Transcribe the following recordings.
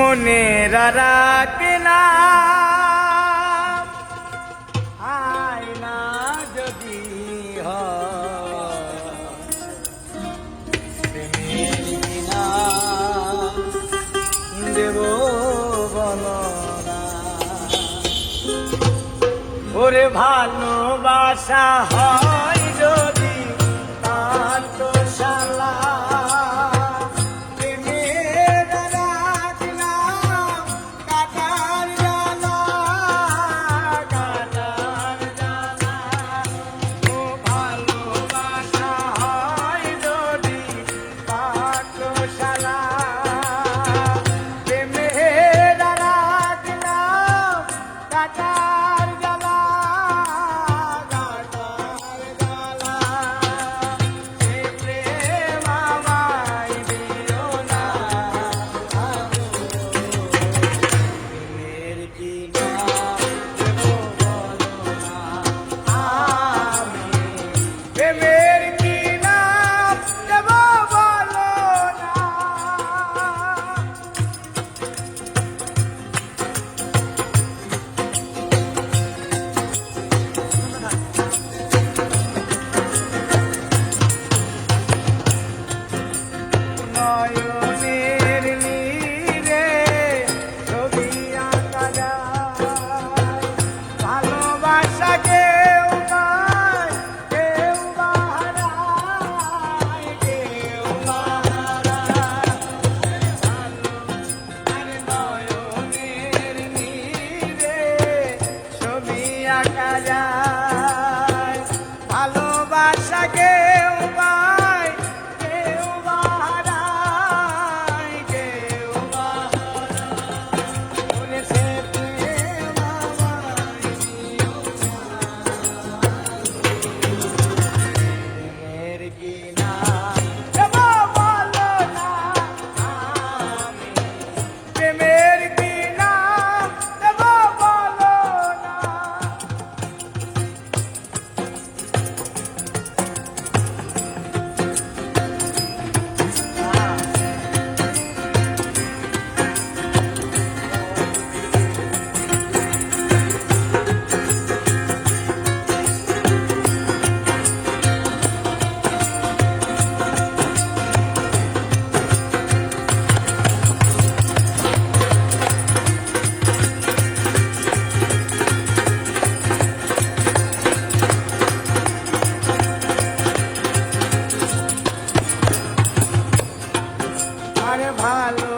মনে রাখে না আয়না যদি দেব ওরে ভালোবাসা হয়। Narayan. ভালো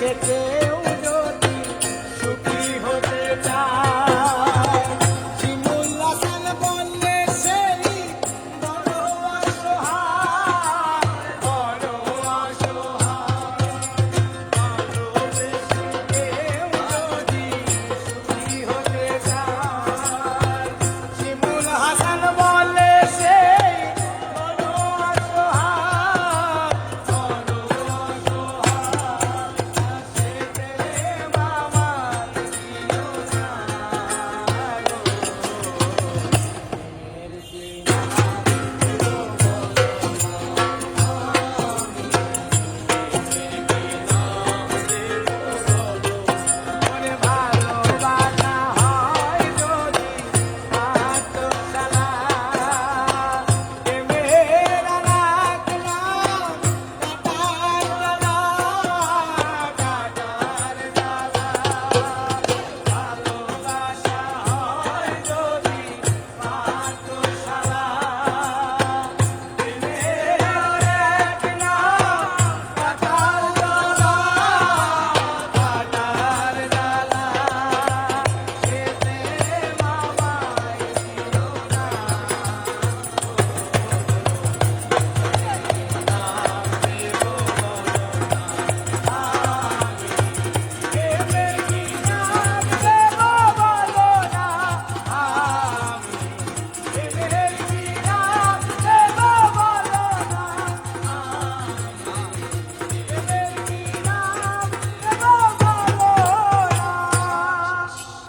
Check it out.